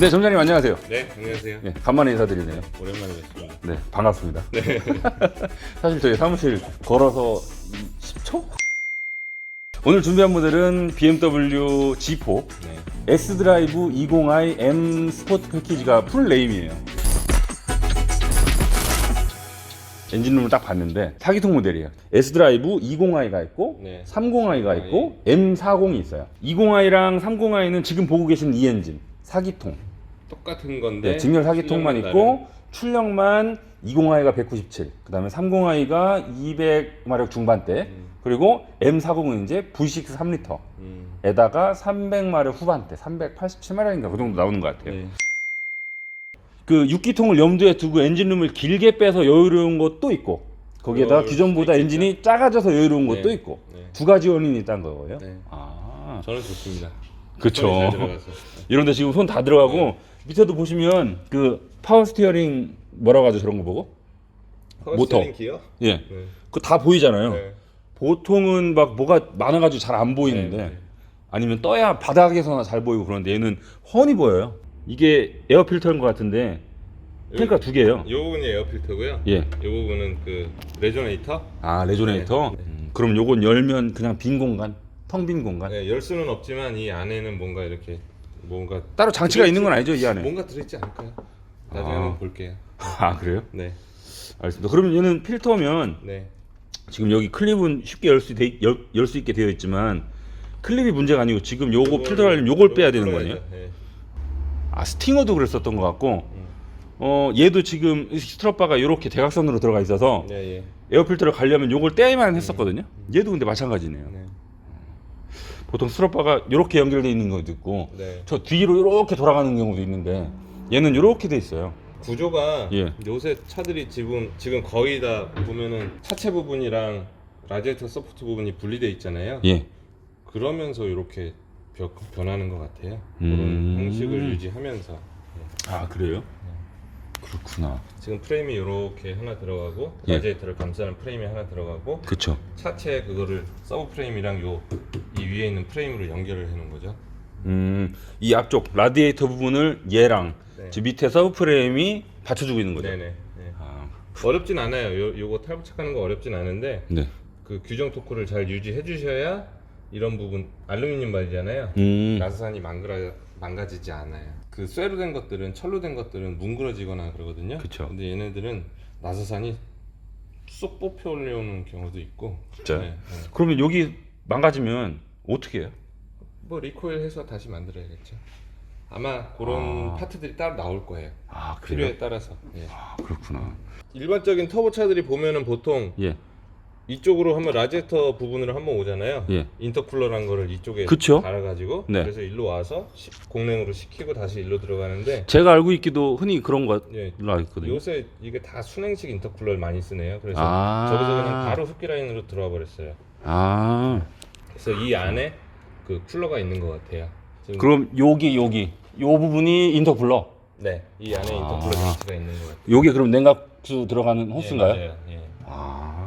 네, 점장님 안녕하세요. 네, 안녕하세요. 네, 간만에 인사드리네요. 오랜만에 뵙습니다. 네, 반갑습니다. 사실 저희 사무실 걸어서 10초? 오늘 준비한 모델은 BMW G4 네. S 드라이브 20i M 스포츠 패키지가 풀 네임이에요. 엔진룸을 딱 봤는데 사기통 모델이에요. S 드라이브 20i가 있고 네. 30i가 있고 M40이 있어요. 20i랑 30i는 지금 보고 계신 이 엔진 사기통. 똑같은 건데 네, 직렬 사기통만 있고 출력만 20i가 197, 그다음에 30i가 200 마력 중반대, 그리고 M40은 이제 V6 3리터. 다른- 음, 에다가 300 마력 후반대, 387 마력인가 그 정도 나오는 것 같아요. 네. 그 6기통을 염두에 두고 엔진룸을 길게 빼서 여유로운 것도 있고 거기에다가 기존보다 엔진이 작아져서 여유로운 것도 네. 있고 네. 두 가지 원인이 있다는 거예요. 네. 아, 저는 좋습니다. 들어가서. 이런데 지금 손 다 들어가고 네. 밑에도 보시면 그 파워 스티어링 뭐라고 하죠 저런 거 보고? 모터. 기어? 예, 네. 그다 보이잖아요. 네. 보통은 막 뭐가 많아가지고 잘 안 보이는데 네, 네. 아니면 떠야 바닥에서나 잘 보이고 그런데 얘는 훤히 보여요. 이게 에어 필터인 것 같은데 필터가 두 개예요. 이 부분이 에어 필터고요. 예. 이 부분은 그 레조네이터. 아 레조네이터. 네. 음, 그럼 요건 열면 그냥 빈 공간, 텅 빈 공간. 네, 열 수는 없지만 이 안에는 뭔가 이렇게 뭔가 따로 장치가 있는 건 아니죠 이 안에. 뭔가 들어있지 않을까요? 나중에 아. 한번 볼게요. 아 그래요? 네, 알겠습니다. 그러면 얘는 필터면 네, 지금 여기 클립은 쉽게 열수 열 수 있게 되어 있지만 클립이 문제가 아니고 지금 요거 요걸- 필터를 하려면 요걸 빼야 되는 풀어야죠. 거네요. 네. 아 스팅어도 그랬었던 것 같고 음. 어 얘도 지금 스트럿바가 이렇게 대각선으로 들어가 있어서 네, 예. 에어 필터를 가려면 요걸 떼야만 했었거든요. 얘도 근데 마찬가지네요. 네. 보통 스트럿바가 이렇게 연결되어 있는 것도 있고 네. 저 뒤로 이렇게 돌아가는 경우도 있는데 얘는 이렇게 돼 있어요. 구조가 예. 요새 차들이 지금 지금 거의 다 보면은 차체 부분이랑 라디에이터 서포트 부분이 분리돼 있잖아요. 예. 그러면서 이렇게 벽- 변하는 것 같아요. 음. 그런 형식을 유지하면서 아 그래요? 그렇구나. 지금 프레임이 이렇게 하나 들어가고 예. 라디에이터를 감싸는 프레임이 하나 들어가고 그쵸. 차체 그거를 서브 프레임이랑 요 이 위에 있는 프레임으로 연결을 해 놓은 거죠. 음, 이 앞쪽 라디에이터 부분을 얘랑 네. 저 밑에 서브 프레임이 받쳐주고 있는 거죠. 네네. 네. 아, 어렵진 않아요. 요 요거 탈부착하는 거 어렵진 않은데 네. 그 규정 토크를 잘 유지해 주셔야 이런 부분 알루미늄 바디잖아요. 음, 나사산이 망그라, 망가지지 않아요. 그 쇠로 된 것들은 철로 된 것들은 뭉그러지거나 그러거든요. 그쵸. 근데 얘네들은 나사산이 쏙 뽑혀 올려오는 경우도 있고. 진짜요? 네, 네. 그러면 여기 망가지면 어떻게 해요? 뭐 리코일 해서 다시 만들어야겠죠. 아마 그런 아. 파트들이 따로 나올 거예요. 아, 그래요? 필요에 따라서. 예. 아, 그렇구나. 일반적인 터보 차들이 보면은 보통 예. 이쪽으로 한번 라디에이터 부분으로 한번 오잖아요. 예. 인터쿨러란 거를 이쪽에 그쵸? 달아가지고 네. 그래서 일로 와서 시- 공랭으로 식히고 다시 일로 들어가는데 제가 알고 있기도 흔히 그런 거 예, 알고 있거든요. 요새 이게 다 순행식 인터쿨러를 많이 쓰네요. 그래서 아. 저기서 그냥 바로 흡기 라인으로 들어와 버렸어요. 아, 그래서 이 안에 그 쿨러가 있는 것 같아요. 지금 그럼 여기 여기 요 부분이 인터쿨러. 네, 이 안에 아. 인터쿨러 장치가 있는 것 같아요. 요게 그럼 냉각수 들어가는 호스인가요? 예, 맞아요. 예. 아,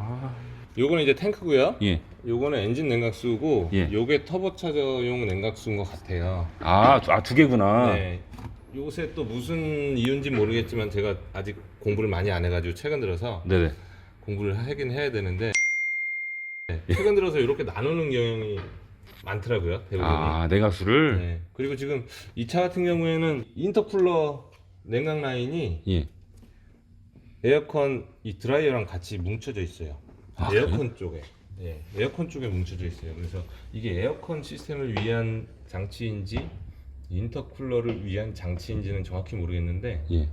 요거는 이제 탱크고요. 예. 요거는 엔진 냉각수고 예. 요게 터보차저용 냉각수인 것 같아요. 아, 두- 아, 두 개구나. 네. 요새 또 무슨 이유인지 모르겠지만 제가 아직 공부를 많이 안 해가지고 최근 들어서 네 네. 공부를 하긴 해야 되는데 네, 최근 들어서 이렇게 나누는 경향이 많더라고요 대부분이. 아, 냉각수를. 네. 그리고 지금 이 차 같은 경우에는 인터쿨러 냉각 라인이 예. 에어컨 이 드라이어랑 같이 뭉쳐져 있어요. 아, 에어컨 쪽에. 예, 에어컨 쪽에 뭉쳐져 있어요. 그래서 이게 에어컨 시스템을 위한 장치인지 인터쿨러를 위한 장치인지는 정확히 모르겠는데 예.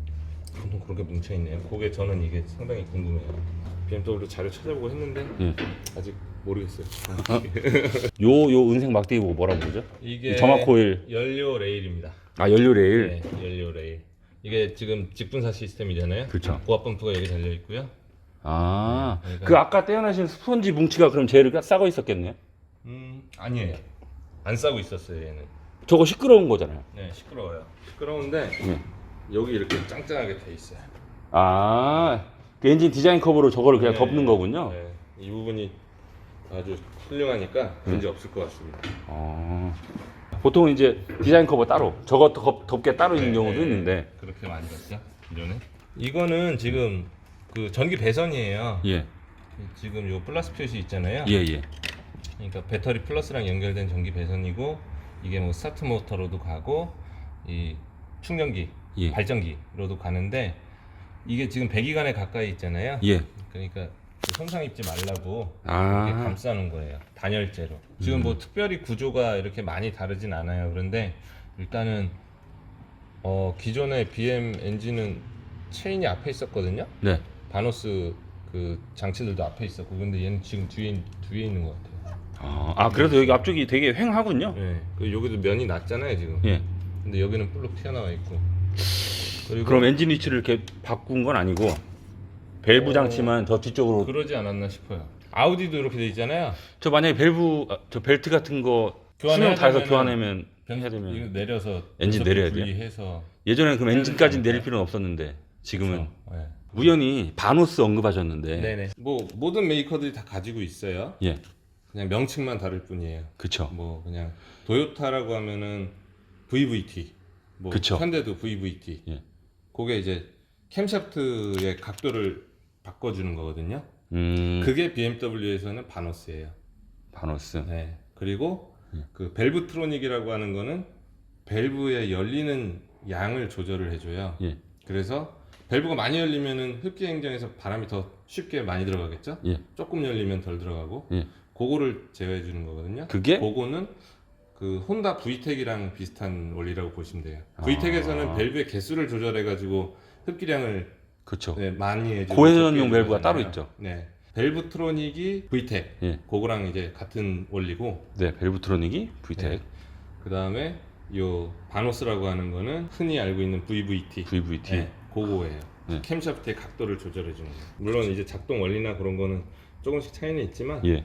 보통 그렇게 뭉쳐 있네요. 그게 저는 이게 상당히 궁금해요. BMW 자료 찾아보고 했는데 예. 아직 모르겠어요. 요, 요 은색 막대기 보고 뭐라고 그러죠? 이게 점화 코일. 연료 레일입니다. 아, 연료 레일. 네, 연료 레일. 이게 지금 직분사 시스템이잖아요. 그렇죠. 고압 펌프가 여기 달려 있고요. 아, 그러니까- 그 아까 떼어내신 스펀지 뭉치가 그럼 제일 싸고 있었겠네요? 음, 아니에요. 안 싸고 있었어요, 얘는. 저거 시끄러운 거잖아요. 네, 시끄러워요. 시끄러운데 예. 여기 이렇게 짱짱하게 돼 있어요. 아, 그 엔진 디자인 컵으로 저거를 그냥 네, 덮는 거군요. 네, 이 부분이 아주 훌륭하니까 문제 없을 것 같습니다. 어. 보통은 이제 디자인 커버 따로 저거 덮, 덮개 따로 있는 네, 경우도 네, 있는데 그렇게 만들었죠 기존에. 이거는 지금 그 전기 배선이에요. 예. 지금 요 플러스 표시 있잖아요. 예, 예. 그러니까 배터리 플러스랑 연결된 전기 배선이고 이게 뭐 스타트 모터로도 가고 이 충전기, 예. 발전기로도 가는데 이게 지금 100기간에 가까이 있잖아요. 예. 그러니까 그 손상 입지 말라고 아. 이렇게 감싸는 거예요. 단열재로. 지금 음. 뭐 특별히 구조가 이렇게 많이 다르진 않아요. 그런데 일단은 어 기존의 BM 엔진은 체인이 앞에 있었거든요. 네. 바노스 그 장치들도 앞에 있었고 근데 얘는 지금 뒤에 뒤에 있는 것 같아요. 아, 아 그래도 여기 앞쪽이 되게 횡하군요. 네. 그 여기도 면이 낮잖아요 지금. 예. 근데 여기는 볼록 튀어나와 있고. 그리고 그럼 엔진 위치를 이렇게 바꾼 건 아니고 밸브 어. 장치만 저 뒤쪽으로 그러지 않았나 싶어요. 아우디도 이렇게 돼 있잖아요. 저 만약에 밸브 아, 저 벨트 같은 거 교환해야 수명 다해서 되면은 교환하면 변- 해야 이거 되면 내려서 엔진 내려야 돼요? 분리해서 예전에는 그럼 엔진까지 내릴. 필요는 없었는데 지금은 그렇죠. 네. 우연히 바노스 언급하셨는데 네네. 뭐 모든 메이커들이 다 가지고 있어요. 예 그냥 명칭만 다를 뿐이에요. 그쵸 뭐 그냥 도요타라고 하면은 VVT, 뭐 그쵸. 현대도 VVT. 예. 그게 이제 캠샤프트의 각도를 바꿔주는 거거든요. 음 그게 BMW에서는 바노스예요. 바노스 네. 그리고 예. 그 밸브트로닉이라고 하는 거는 밸브의 열리는 양을 조절을 해줘요. 예 그래서 밸브가 많이 열리면은 흡기 행정에서 바람이 더 쉽게 많이 들어가겠죠? 예. 조금 열리면 덜 들어가고 예. 그거를 제어해 주는 거거든요. 그게 그거는 그 혼다 VTEC이랑 비슷한 원리라고 보시면 돼요. 아. VTEC에서는 밸브의 개수를 조절해 가지고 흡기량을 그쵸 네, 많이 해주고 고회전용 밸브가 따로. 있죠. 네. 밸브트로닉이 VTEC. 예. 그거랑 이제 같은 원리고 네 밸브트로닉이 VTEC 네. 그다음에 요 바노스라고 하는 거는 흔히 알고 있는 VVT. VVT 네, 그거예요. 네. 캠샤프트의 각도를 조절해 주는 거예요. 물론 이제 작동 원리나 그런 거는 조금씩 차이는 있지만 예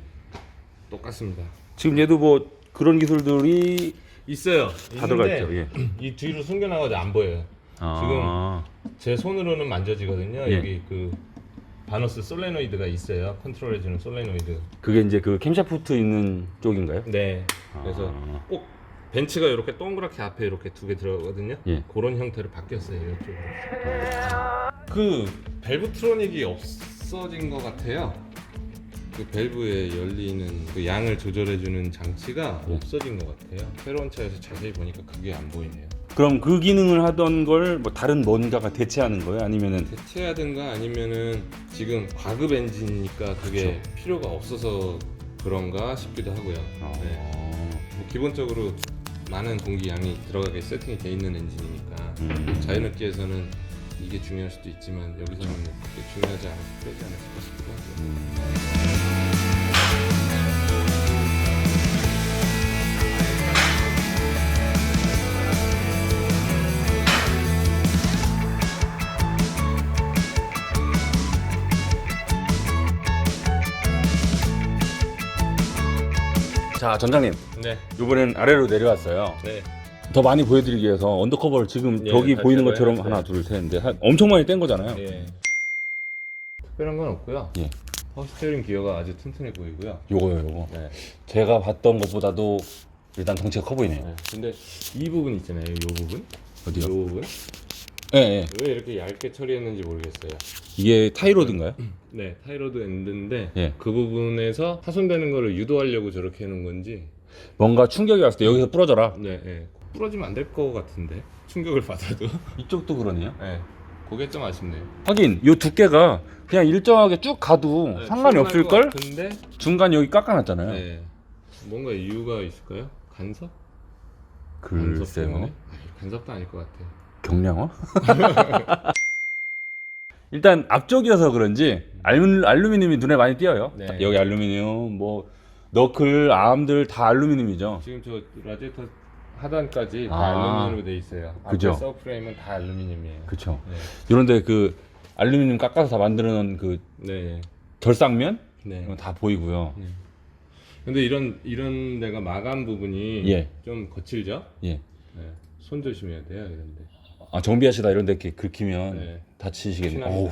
똑같습니다. 지금 얘도 뭐 그런 기술들이 있어요. 다 들어가 있죠 있는데 예 이 뒤로 숨겨나가지고 안 보여요. 아, 제 손으로는 만져지거든요. 예. 여기 그 바너스 솔레노이드가 있어요. 컨트롤해주는 솔레노이드. 그게 이제 그 캠샤프트 있는 쪽인가요? 네. 그래서 아. 꼭 벤츠가 이렇게 동그랗게 앞에 이렇게 두 개 들어가거든요. 예. 그런 형태로 바뀌었어요. 이쪽으로. 그 밸브트로닉이 없어진 것 같아요. 그 밸브에 열리는 그 양을 조절해주는 장치가 예. 없어진 것 같아요. 새로운 차에서 자세히 보니까 그게 안 보이네요. 그럼 그 기능을 하던 걸 뭐 다른 뭔가가 대체하는 거예요? 아니면은 대체하든가 아니면은 지금 과급 엔진이니까 그게 필요가 없어서 그런가 싶기도 하고요. 어. 네. 뭐 기본적으로 많은 공기 양이 들어가게 세팅이 돼 있는 엔진이니까 음. 자연흡기에서는 이게 중요할 수도 있지만 여기서는 뭐 그렇게 중요하지 않아서 빼지 않았을까 싶기도 하고요. 음. 자 전장님 네, 이번엔 아래로 내려왔어요. 네. 더 많이 보여드리기 위해서 언더커버를 지금 예, 저기 다 보이는 제가 것처럼. 하나 둘셋넷 한- 엄청 많이 뗀 거잖아요. 예. 특별한 건 없고요. 예. 파워 스티어링 기어가 아주 튼튼해 보이고요. 요거요 요거. 네. 제가 봤던 것보다도 일단 덩치가 커 보이네요. 네. 근데 이 부분 있잖아요. 이 부분. 어디요? 이 부분. 예, 예. 왜 이렇게 얇게 처리했는지 모르겠어요. 이게 타이로드인가요? 네, 타이로드 엔드인데 예. 그 부분에서 파손되는 거를 유도하려고 저렇게 해놓은 건지 뭔가 충격이 왔을 때 여기서 부러져라. 네, 네. 부러지면 안 될 것 같은데 충격을 받아도 이쪽도 그러네요. 네, 그게 좀 아쉽네요. 하긴 이 두께가 그냥 일정하게 쭉 가도 네, 상관이 없을 것 걸. 같은데 중간 여기 깎아놨잖아요. 네, 뭔가 이유가 있을까요? 간섭? 간섭 글쎄요. 때문에? 아니, 간섭도 아닐 것 같아요. 경량화? 일단 앞쪽이어서 그런지 알루, 알루미늄이 눈에 많이 띄어요. 네. 딱 여기 알루미늄, 뭐 너클, 암들 다 알루미늄이죠. 지금 저 라디에이터 하단까지 다 아. 알루미늄으로 돼 있어요. 그죠. 앞에 서프레임은 다 알루미늄이에요. 그렇죠. 네, 이런데 그 알루미늄 깎아서 다 만드는 그 네, 결쌍면 네. 이건 다 보이고요. 근데 이런 이런 데가 마감 부분이 예. 좀 거칠죠? 예. 네. 손 조심해야 돼요 이런데. 아 정비하시다 이런 데 이렇게 긁히면 네. 다치시겠네요. 피납니다. 어우,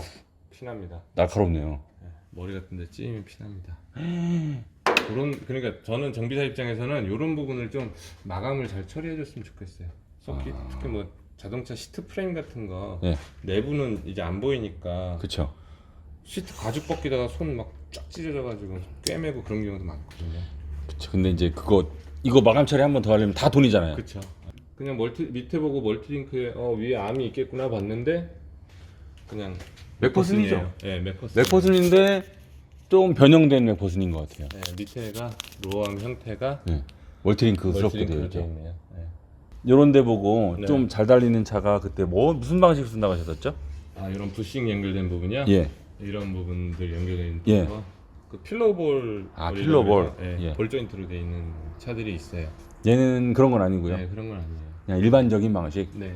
피납니다. 날카롭네요. 네. 머리 같은데 찌면 피납니다. 그런 그러니까 저는 정비사 입장에서는 이런 부분을 좀 마감을 잘 처리해줬으면 좋겠어요. 소켓 특히 뭐 자동차 시트 프레임 같은 거 예. 내부는 이제 안 보이니까 그렇죠. 시트 가죽 벗기다가 손 막 쫙 찢어져가지고 꿰매고 그런 경우도 많거든요. 그렇죠. 근데 이제 그거 이거 마감 처리 한 번 더 하려면 다 돈이잖아요. 그렇죠. 그냥 멀티 밑에 보고 멀티링크에 어 위에 암이 있겠구나 봤는데 그냥 맥퍼슨이죠. 예, 맥퍼슨. 맥퍼슨인데 좀 변형된 맥퍼슨인 것 같아요. 예, 밑에가 로어암 형태가 예. 멀티링크스럽게 되어 멀티링크로 되어 있죠. 있네요. 예. 이런 데 보고 네. 좀 잘 달리는 차가 그때 뭐 무슨 방식으로 쓴다고 하셨었죠? 아 이런 부싱 연결된 부분이요? 예. 이런 부분들 있는 예. 거. 그 필러볼 아, 필러볼. 예, 예. 볼 조인트로 되어 있는 차들이 있어요. 얘는 그런 건 아니고요. 네, 그런 건 아니에요. 그냥 일반적인 방식. 네.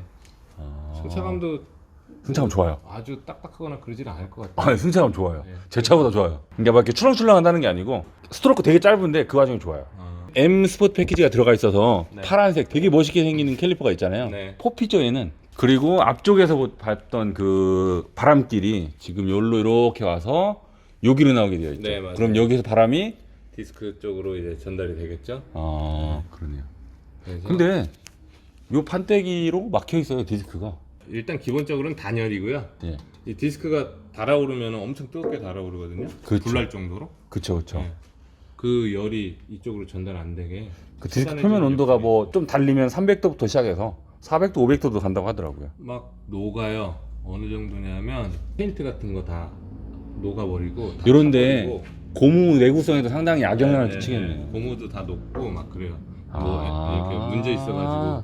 아... 승차감도 승차감 좋아요. 아주 딱딱하거나 그러질 않을 것 같아요. 아, 승차감 좋아요. 네. 제 차보다 좋아요. 그러니까 막 이렇게 출렁출렁한다는 게 아니고 스트로크 되게 짧은데 그 와중에 좋아요. 아, M 스포츠 패키지가 들어가 있어서 네. 파란색 되게 멋있게 생기는 캘리퍼가 있잖아요. 네. 포피죠 얘는. 그리고 앞쪽에서 보- 봤던 그 바람길이 지금 여기로 이렇게 와서 여기로 나오게 되어 있죠. 네, 맞아요. 그럼 여기서 바람이 디스크 쪽으로 이제 전달이 되겠죠? 아 그러네요. 그래서 근데 요 판때기로 막혀 있어요 디스크가. 일단 기본적으로는 단열이고요. 예. 이 디스크가 달아오르면 엄청 뜨겁게 달아오르거든요. 그렇죠. 불날 정도로. 그쵸 그쵸. 네. 그 열이 이쪽으로 전달 안 되게. 그 디스크 차단해주는 표면 온도가 뭐 좀 달리면 300도부터 시작해서 400도, 500도도 간다고 하더라고요. 막 녹아요. 어느 정도냐면 페인트 같은 거 다 녹아버리고 다 요런데 타버리고 고무 내구성에도 상당히 악영향을 네, 네, 끼치겠네요. 네. 고무도 다 녹고 막 그래요. 아. 뭐 이렇게 문제 있어가지고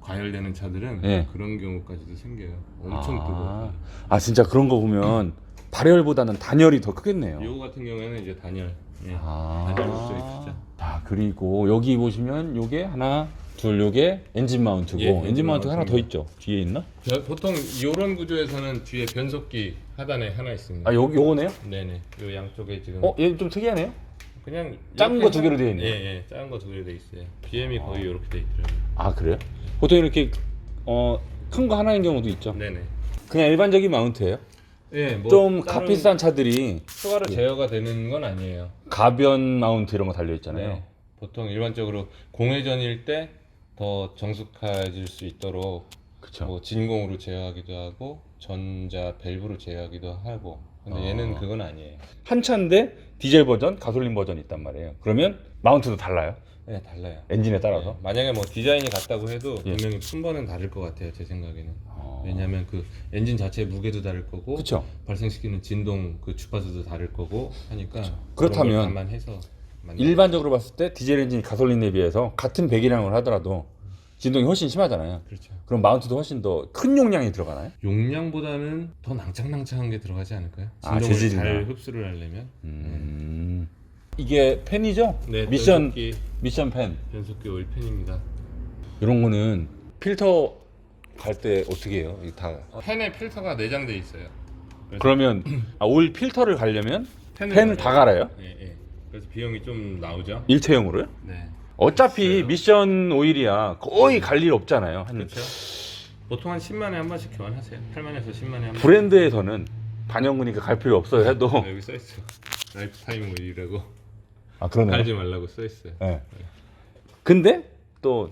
과열되는 차들은 네. 그런 경우까지도 생겨요. 엄청 아. 뜨거워. 아 진짜 그런 거 보면 발열보다는 단열이 더 크겠네요. 요거 같은 경우에는 이제 단열. 예. 아. 단열 목적이 크죠. 아 그리고 여기 보시면 요게 하나 둘 요게 엔진 마운트고 예, 엔진 엔진 마운트가 하나 더. 있죠. 뒤에 있나? 저- 보통 이런 구조에서는 뒤에 변속기 하단에 하나 있습니다. 아 요, 요거네요? 네네. 요 양쪽에 지금 어? 얘 좀 특이하네요. 그냥 작은 이렇게 거두 개로 되어 있네요. 예, 예. 작은 거 두 개로 돼 있어요. BM이 거의 이렇게 돼 있더라고요. 아 그래요? 보통 이렇게 어, 큰 거 하나인 경우도 있죠. 네네. 그냥 일반적인 마운트예요. 예, 뭐 좀 다른 값비싼 차들이 추가로 제어가 되는 건 아니에요. 가변 마운트 이런 거 달려 있잖아요. 네. 보통 일반적으로 공회전일 때 더 정숙해질 수 있도록 그렇죠. 뭐 진공으로 제어하기도 하고 전자 밸브로 제어하기도 하고. 근데 얘는 아. 그건 아니에요. 한 차인데 디젤 버전, 가솔린 버전이 있단 말이에요. 그러면 마운트도 달라요. 네, 달라요. 엔진에 따라서. 네. 만약에 뭐 디자인이 같다고 해도 예. 분명히 순번은 다를 것 같아요. 제 생각에는. 어. 왜냐하면 그 엔진 자체의 무게도 다를 거고 그렇죠. 발생시키는 진동 그 주파수도 다를 거고 하니까 그렇다면 감안해서 만든- 일반적으로 봤을 때 디젤 엔진이 가솔린에 비해서 같은 배기량을 하더라도 진동이 훨씬 심하잖아요. 그렇죠. 그럼 마운트도 훨씬 더 큰 용량이 들어가나요? 용량보다는 더 낭창낭창한 게 들어가지 않을까요? 아, 진동을 재질이나. 잘 흡수를 하려면 음. 이게 펜이죠? 네, 미션 변속기, 미션 펜. 변속기 오일 펜입니다. 이런 거는 필터 갈 때 어떻게 해요? 이게 다 어, 펜에 필터가 내장돼 있어요. 그래서 그러면 아, 오일 필터를 갈려면 펜을 펜을 다 갈아요? 예, 예. 그래서 비용이 좀 나오죠. 일체형으로요? 네. 어차피 있어요. 미션 오일이야 거의 갈 일 없잖아요. 한 그렇죠. 보통 한 10만에 한 번씩 교환하세요. 8만에서 10만에 한 번. 브랜드에서는 반영구니까 갈 필요 없어요 해도 네, 여기 써 있어. 라이프타임 오일이라고 아 그러네. 갈지 말라고 써 있어요. 예. 근데 또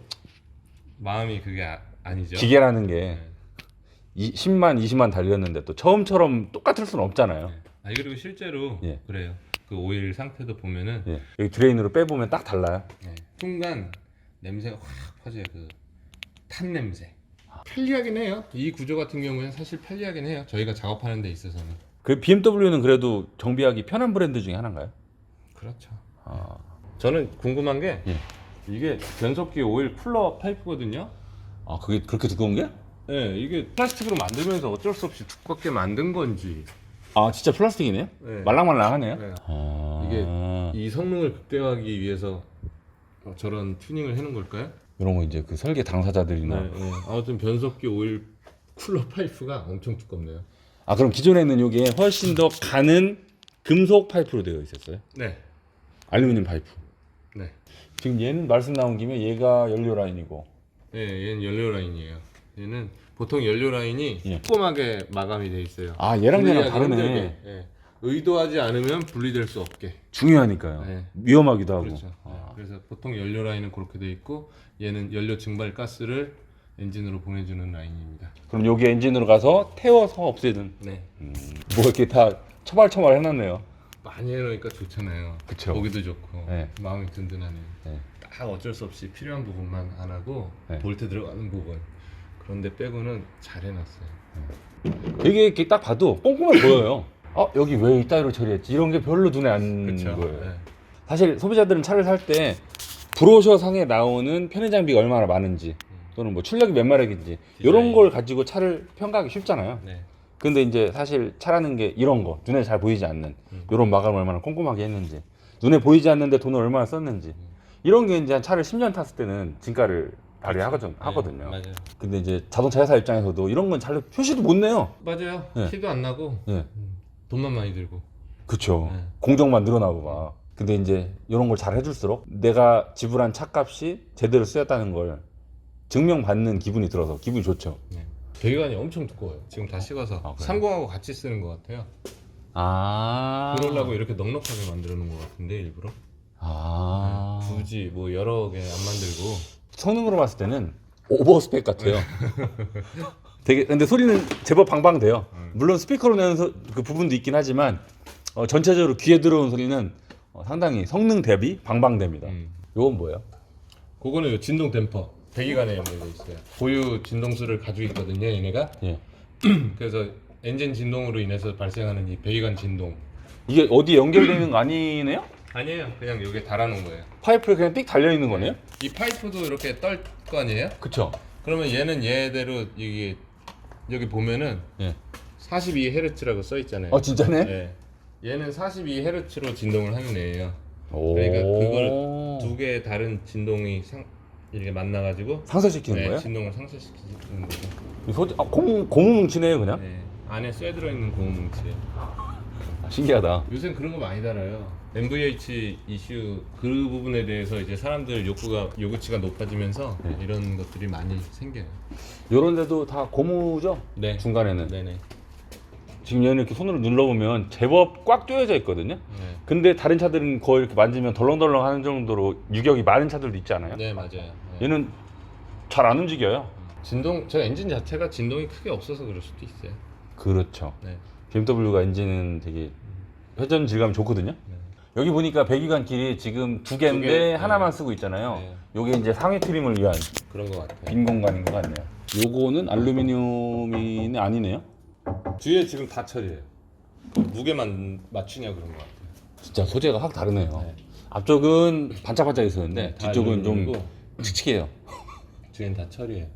마음이 그게 아, 아니죠. 기계라는 게 네. 이, 10만 20만 달렸는데 또 처음처럼 똑같을 수는 없잖아요. 아 그리고 실제로 예. 그래요. 그 오일 상태도 보면은 예. 여기 드레인으로 빼보면 딱 달라요. 네. 순간 냄새가 확 퍼져요. 그 탄 냄새. 편리하긴 해요. 이 구조 같은 경우에는 사실 편리하긴 해요. 저희가 작업하는 데 있어서는. 그 BMW는 그래도 정비하기 편한 브랜드 중에 하나인가요? 그렇죠. 아, 저는 궁금한 게 예. 이게 변속기 오일 쿨러 파이프거든요. 아 그게 그렇게 두꺼운 게? 네, 이게 플라스틱으로 만들면서 어쩔 수 없이 두껍게 만든 건지 아 진짜 플라스틱이네요? 네. 말랑말랑하네요. 네. 아, 이게 이 성능을 극대화하기 위해서 어, 저런 튜닝을 해놓은 걸까요? 이런 거 이제 그 설계 당사자들이나 네, 네. 아무튼 변속기 오일 쿨러 파이프가 엄청 두껍네요. 아 그럼 기존에는 이게 훨씬 더 가는 금속 파이프로 되어 있었어요? 네, 알루미늄 파이프. 네, 지금 얘는 말씀 나온 김에 얘가 연료 라인이고 네, 얘는 연료 라인이에요. 얘는 보통 연료 라인이 예. 꼼꼼하게 마감이 돼 있어요. 아 얘랑 얘랑 분리하기 다르네. 힘들게. 예. 의도하지 않으면 분리될 수 없게. 중요하니까요. 네. 위험하기도 하고. 그렇죠. 네. 아, 그래서 보통 연료 라인은 그렇게 돼 있고 얘는 연료 증발 가스를 엔진으로 보내주는 라인입니다. 그럼 여기 엔진으로 가서 태워서 없애는. 네. 음, 뭐 이렇게 다 처발처발 해놨네요. 많이 해놓으니까 좋잖아요. 그쵸. 보기도 좋고 네. 마음이 든든하네요. 네. 딱 어쩔 수 없이 필요한 부분만 안 하고 네. 볼트 들어가는 부분 그런데 빼고는 잘 해놨어요. 되게 이렇게 딱 봐도 꼼꼼해 보여요. 어 여기 왜 이따위로 처리했지? 이런 게 별로 눈에 안 그렇죠. 보여요. 사실 소비자들은 차를 살 때 브로셔 상에 나오는 편의 장비가 얼마나 많은지 또는 뭐 출력이 몇 마력인지 이런 디자인. 걸 가지고 차를 평가하기 쉽잖아요. 네. 근데 이제 사실 차라는 게 이런 거 눈에 잘 보이지 않는 음. 이런 마감을 얼마나 꼼꼼하게 했는지 눈에 보이지 않는데 돈을 얼마나 썼는지 이런 게 이제 한 차를 10년 탔을 때는 진가를 발휘하거든 하거든요. 네, 맞아요. 근데 이제 자동차 회사 입장에서도 이런 건 잘 표시도 못 내요. 맞아요. 네. 티도 안 나고 예. 음, 돈만 많이 들고. 그쵸. 네. 공정만 늘어나고 막. 근데 이제 이런 걸 잘 해줄수록 내가 지불한 차값이 제대로 쓰였다는 걸 증명받는 기분이 들어서 기분이 좋죠. 네. 배기관이 엄청 두꺼워요. 지금 다 식어서 아, 그래요? 30하고 같이 쓰는 것 같아요. 아. 그러려고 이렇게 넉넉하게 만들어 놓은 것 같은데 일부러 아. 굳이 뭐 여러 개 안 만들고 성능으로 봤을 때는 오버 스펙 같아요. 되게 근데 소리는 제법 방방돼요. 음. 물론 스피커로 내는 소- 그 부분도 있긴 하지만 어, 전체적으로 귀에 들어오는 소리는 어, 상당히 성능 대비 방방됩니다. 음. 이건 뭐예요? 그거는 요 진동 댐퍼 배기관에 연결돼 있어요. 고유 진동수를 가지고 있거든요, 얘네가. 예. 그래서 엔진 진동으로 인해서 발생하는 이 배기관 진동. 이게 어디 연결되는 거 아니네요? 아니에요, 그냥 여기 달아놓은 거예요. 파이프에 그냥 띡 달려 있는 거네요? 이 파이프도 이렇게 떨 거 아니에요? 그쵸. 그러면 얘는 얘대로 이게 여기 보면은 예. 42Hz라고 써 있잖아요. 어 진짜네? 네. 얘는 42Hz로 진동을 하는 애예요. 오. 그러니까 그걸 두 개의 다른 진동이 상 이렇게 만나가지고 상쇄시키는 네, 거예요? 진동을 상쇄시키는 거죠. 이 소지 아, 고무 고무 뭉치네요 그냥. 네. 안에 쇠 들어있는 고무 뭉치예요. 아, 신기하다. 요새 그런 거 많이 달아요. MVH 이슈 그 부분에 대해서 이제 사람들 욕구가 요구치가 높아지면서 네. 이런 것들이 많이 생겨요. 요런 데도 다 고무죠? 네. 중간에는. 네네. 지금 얘는 이렇게 손으로 눌러보면 제법 꽉 조여져 있거든요. 네. 근데 다른 차들은 거의 이렇게 만지면 덜렁덜렁 하는 정도로 유격이 많은 차들도 있지 않아요? 네 맞아요. 네. 얘는 잘 안 움직여요. 진동 저 엔진 자체가 진동이 크게 없어서 그럴 수도 있어요. 그렇죠. 네. BMW가 엔진은 되게 회전 질감이 좋거든요. 네. 여기 보니까 배기관 길이 지금 두 개인데 두 개, 하나만 네. 쓰고 있잖아요. 네. 요게 이제 상위 트림을 위한 그런 것 같아요. 빈 공간인 것 같네요. 요거는 알루미늄이 아니네요. 뒤에 지금 다 처리해요. 무게만 맞추냐 그런 것 같아요. 진짜 소재가 확 다르네요. 네. 앞쪽은 반짝반짝 있었는데 네, 다 뒤쪽은 좀 알루미늄이고 칙칙해요. 뒤엔 다 처리해요.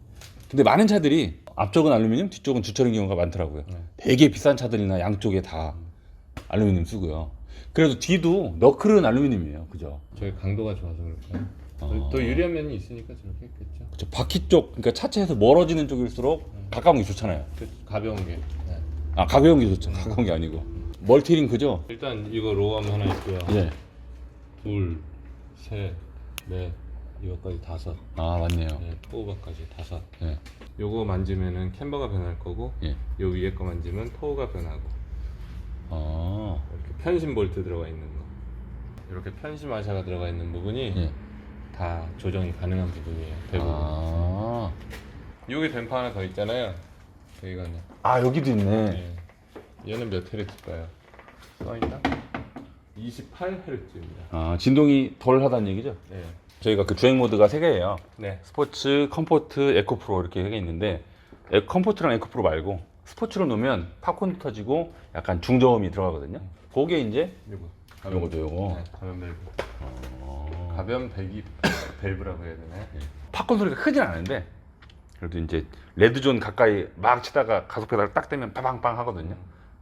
근데 많은 차들이 앞쪽은 알루미늄, 뒤쪽은 주철인 경우가 많더라고요. 네. 되게 비싼 차들이나 양쪽에 다 알루미늄 쓰고요. 그래도 뒤도 너클은 알루미늄이에요. 그죠? 저희 강도가 좋아서 그럴까요? 아. 또 유리한 면이 있으니까 저렇게 했겠죠. 그쵸. 바퀴 쪽, 그러니까 차체에서 멀어지는 쪽일수록 가까운 게 좋잖아요. 그 가벼운 게. 네. 아, 가벼운 게 좋죠. 가까운 게 아니고. 멀티링크죠? 일단 이거 로암 하나 있고요. 예. 둘, 셋, 넷, 이거까지 다섯. 아, 맞네요. 네, 포우바까지 다섯. 예. 요거 만지면은 캠버가 변할 거고, 예. 요 위에 거 만지면 토우가 변하고, 아, 이렇게 편심 볼트 들어가 있는 거. 이렇게 편심 아샤가 들어가 있는 부분이 예. 다 조정이 가능한 부분이에요. 대부분. 아. 여기 댐퍼 하나 더 있잖아요. 여기가는. 아, 여기도 있네. 네. 얘는 몇 헤르츠일까요? 써 있나? 28헤르츠입니다. 아, 진동이 덜 하다는 얘기죠? 네. 저희가 그 주행 모드가 세 개예요. 네. 스포츠, 컴포트, 에코 프로 이렇게 세 개 있는데 에, 컴포트랑 에코 프로 말고 스포츠로 놓으면 팝콘도 터지고 약간 중저음이 들어가거든요. 그게 이제 요거. 요거죠, 요거. 네, 가변 밸브. 어, 가변 배기 밸브라고 해야 되나요? 팝콘 소리가 크진 않은데 그래도 이제 레드존 가까이 막 치다가 가속 페달을 딱 대면 빠방빵 하거든요.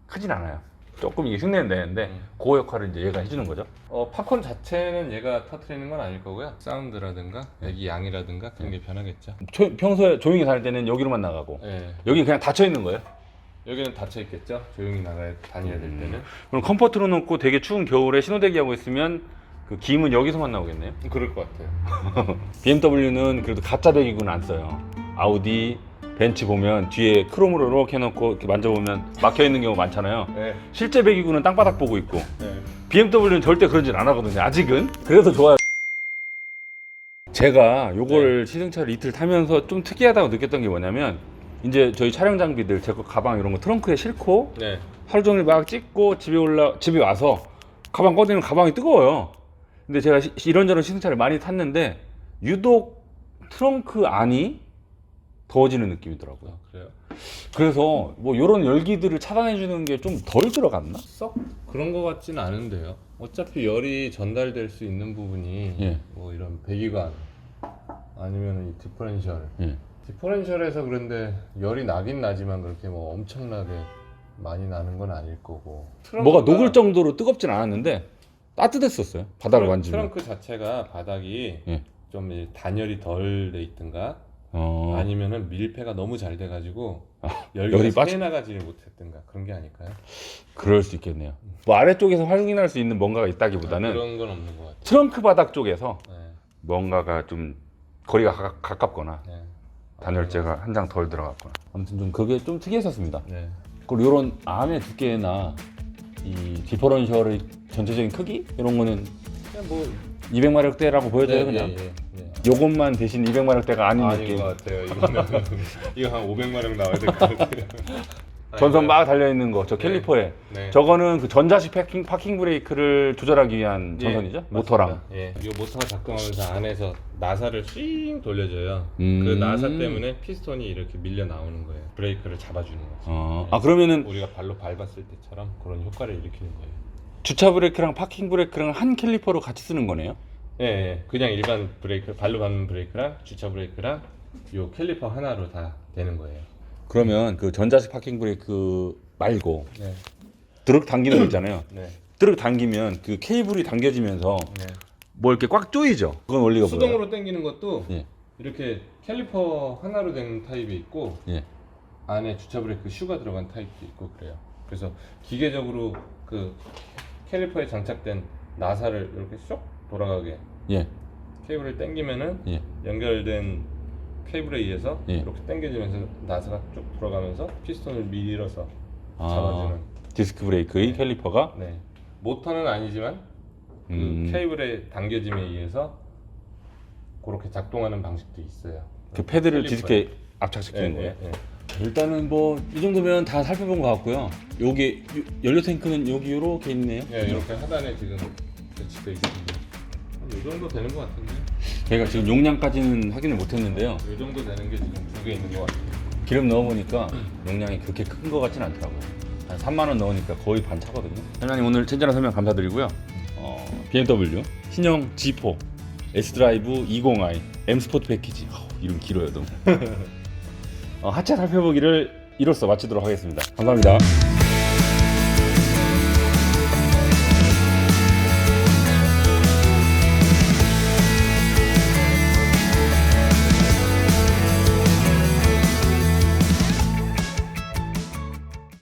크진 않아요. 조금 이게 흉내는 내는데 음. 그 역할을 이제 얘가 해주는 거죠. 어, 팝콘 자체는 얘가 터트리는 건 아닐 거고요. 사운드라든가 배기 양이라든가 그런 게 변하겠죠. 조- 평소에 조용히 살 때는 여기로만 나가고 네. 여기 그냥 닫혀 있는 거예요. 여기는 닫혀 있겠죠. 조용히 나가야 다녀야 될 때는. 그럼 컴포트로 놓고 되게 추운 겨울에 신호대기 하고 있으면 그 기음은 여기서만 나오겠네요. 그럴 것 같아요. BMW는 그래도 가짜 배기구는 안 써요. 아우디, 벤츠 보면 뒤에 크롬으로 이렇게 해놓고 이렇게 만져보면 막혀 있는 경우 많잖아요. 네. 실제 배기구는 땅바닥 보고 있고 네. BMW는 절대 그러진 안 하거든요. 아직은. 그래서 좋아요. 제가 요거를 시승차를 이틀 타면서 좀 특이하다고 느꼈던 게 뭐냐면 이제 저희 촬영 장비들 제 거 가방 이런 거 트렁크에 싣고 네. 하루 종일 막 찍고 집에 올라 집에 와서 가방 꺼내면 가방이 뜨거워요. 근데 제가 시- 이런저런 시승차를 많이 탔는데 유독 트렁크 안이 더워지는 느낌이더라고요. 아, 그래요? 그래서 뭐 이런 열기들을 차단해 주는 게 좀 덜 들어갔나? 썩 그런 거 같지는 않은데요. 어차피 열이 전달될 수 있는 부분이 예. 뭐 이런 배기관 아니면 이 디퍼렌셜. 예. 디퍼렌셜에서 그런데 열이 나긴 나지만 그렇게 뭐 엄청나게 많이 나는 건 아닐 거고. 뭐가 트렁크가- 녹을 정도로 뜨겁진 않았는데 따뜻했었어요. 바닥을 트렁- 만지면. 트렁크 자체가 바닥이 예. 좀 이제 단열이 덜 돼 있든가 어. 아니면은 밀폐가 너무 잘 돼가지고 아, 열기가 열이 빠져- 새 나가지를 못했든가 그런 게 아닐까요? 그럴 수 있겠네요. 뭐 아래쪽에서 확인할 수 있는 뭔가가 있다기보다는 아, 그런 건 없는 것 같아요. 트렁크 바닥 쪽에서 네, 뭔가가 좀 거리가 가, 가깝거나 네. 단열재가 한 장 덜 들어갔거나 아무튼 좀 그게 좀 특이했었습니다. 네. 그리고 이런 암의 두께나 이 디퍼런셜의 전체적인 크기 이런 거는 그냥 뭐 200마력대라고 보여져요 그냥. 예, 예, 예. 요것만 대신 200마력대가 아닌 아닌 느낌. 것 같아요. 이거는 이거 한 500마력 나와야 될 것 같아요. 전선 막 달려 있는 거저 네. 캘리퍼에 네. 저거는 그 전자식 파킹 파킹 브레이크를 조절하기 위한 예, 전선이죠. 모터랑 예, 이 모터가 작동하면서 안에서 나사를 삥 돌려줘요. 음. 그 나사 때문에 피스톤이 이렇게 밀려 나오는 거예요. 브레이크를 잡아주는 거죠. 어, 예. 아 그러면은 우리가 발로 밟았을 때처럼 그런 효과를 일으키는 거예요. 주차 브레이크랑 파킹 브레이크랑 한 캘리퍼로 같이 쓰는 거네요 예, 예, 그냥 일반 브레이크, 발로 밟는 브레이크랑 주차 브레이크랑 요 캘리퍼 하나로 다 되는 거예요. 그러면 그 전자식 파킹 브레이크 말고 네, 드륵 당기는 거 있잖아요 네, 드륵 당기면 그 케이블이 당겨지면서 네. 뭐 이렇게 꽉 조이죠 그건 원리가 뭐예요? 수동으로 당기는 것도 예. 이렇게 캘리퍼 하나로 된 타입이 있고 예. 안에 주차 브레이크 슈가 들어간 타입도 있고 그래요. 그래서 기계적으로 그 캘리퍼에 장착된 나사를 이렇게 쏙 돌아가게 예. 케이블을 당기면은 예. 연결된 케이블에 의해서 예. 이렇게 당겨지면서 나사가 쭉 돌아가면서 피스톤을 밀어서 아, 잡아주는. 디스크 브레이크의 캘리퍼가 네. 모터는 아니지만 그 음, 케이블의 당겨짐에 의해서 그렇게 작동하는 방식도 있어요. 그 패드를 캘리퍼에. 디스크에 압착시키는 예, 거예요 예, 예. 일단은 뭐 이 정도면 다 살펴본 것 같고요 여기 유- 연료 탱크는 여기 이렇게 있네요 예, 이렇게 하단에 지금 배치돼 있습니다. 이 정도 되는 것 같은데. 제가 지금 용량까지는 확인을 못했는데요 이 정도 되는 게 지금 두 개 있는 것 같아요. 기름 넣어보니까 용량이 그렇게 큰 것 같진 않더라고요. 한 3만 원 넣으니까 거의 반 차거든요. 회장님 오늘 친절한 설명 감사드리고요. 어, BMW 신형 G4 S 드라이브 20i M 스포트 패키지 어우, 이름 길어요 너무. 어, 하체 살펴보기를 이로써 마치도록 하겠습니다. 감사합니다.